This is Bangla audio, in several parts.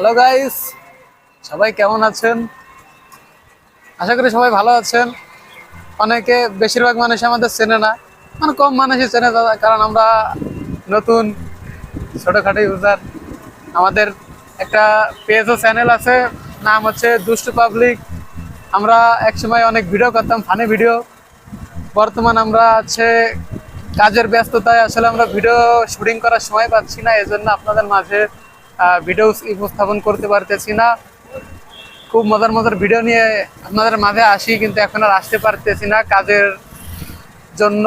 হ্যালো গাইস সবাই কেমন আছেন? আশা করি সবাই ভালো আছেন। অনেকে বেশিরভাগ মানুষ আমাদের চেনে না। মানে কম মানুষই চেনে কারণ আমরা নতুন, ছোটোখাটো ইউজার আমাদের একটা পেজ ও চ্যানেল আছে, নাম হচ্ছে দুষ্টু পাবলিক। আমরা একসময় অনেক ভিডিও করতাম ফানি ভিডিও বর্তমান আমরা আছে কাজের ব্যস্ততায় আসলে আমরা ভিডিও শুটিং করার সময় পাচ্ছি না, এজন্য আপনাদের মাঝে ভিডিও উপস্থাপন করতে পারতেছি না। খুব মজার মজার ভিডিও নিয়ে আপনাদের মাঝে আসি কিন্তু এখন আর আসতে পারতেছি না কাজের জন্য।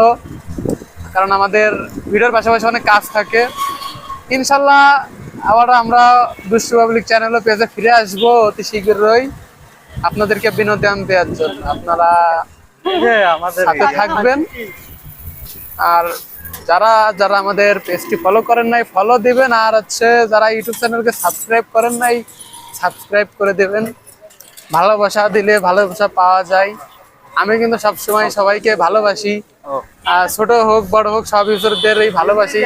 কারণ আমাদের ভিডিওর পাশাপাশি অনেক কাজ থাকে। ইনশাল্লাহ আবার আমরা দুষ্টু পাবলিক চ্যানেল পেজে ফিরে আসব অতি শীঘ্রই। আপনাদেরকে বিনোদন দেওয়ার জন্য। আপনারা আমাদের সাথে থাকবেন। আর যারা যারা আমাদের পেজটি ফলো করেন নাই ফলো দিবেন। আর হচ্ছে যারা ইউটিউব চ্যানেলকে সাবস্ক্রাইব করেন নাই সাবস্ক্রাইব করে দেবেন। ভালোবাসা দিলে ভালোবাসা পাওয়া যায়। আমি কিন্তু সবসময় সবাইকে ভালোবাসি। ছোট হোক বড় হোক সব ইউজারদেরই ভালোবাসি।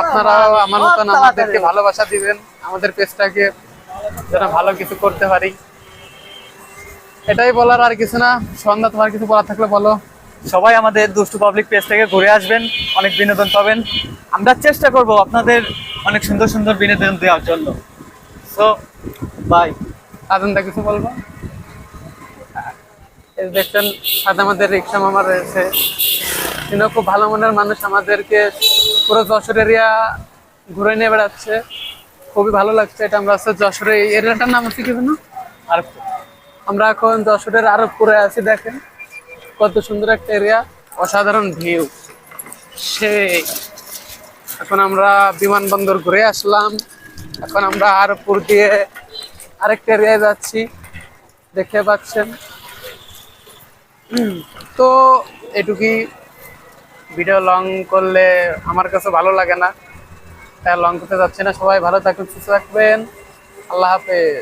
আপনারাও আমার মতন আমাদেরকে ভালোবাসা দিবেন। আমাদের পেজটাকে যেন ভালো কিছু করতে পারি। এটাই বলার আর কিছু না। সন্ধ্যা তোমার কিছু বলার থাকলে বলো। সবাই আমাদের দুষ্টু পাবলিক পেজ থেকে ঘুরে আসবেন অনেক বিনোদন পাবেন। আমরা চেষ্টা করব আপনাদের অনেক সুন্দর সুন্দর বিনোদন দেওয়ার জন্য। সো বাই আজনটা কিছু বলব? দেখছেন সাথে আমাদের রিক্সা মামা রয়েছে। তিনিও খুব ভালো মনের মানুষ আমাদেরকে পুরো যশোর এরিয়া ঘুরে নিয়ে বেড়াচ্ছে। খুবই ভালো লাগছে এটা আমরা হচ্ছে যশোরের এই এরিয়াটার নাম হচ্ছে কি আর আমরা এখন যশোরের আরও পুরে আছি দেখেন। কত সুন্দর একটা এরিয়া অসাধারণ ভিউ সে এখন আমরা বিমানবন্দর ঘুরে আসলাম। এখন আমরা আর উপর দিয়ে আরেকটা এরিয়ায় যাচ্ছি। দেখতে পাচ্ছেন। তো এটুকুই ভিডিও লং করলে আমার কাছে ভালো লাগে না। তাই লং করতে যাচ্ছি না। সবাই ভালো থাকুন, সুস্থ থাকবেন। আল্লাহ হাফেজ।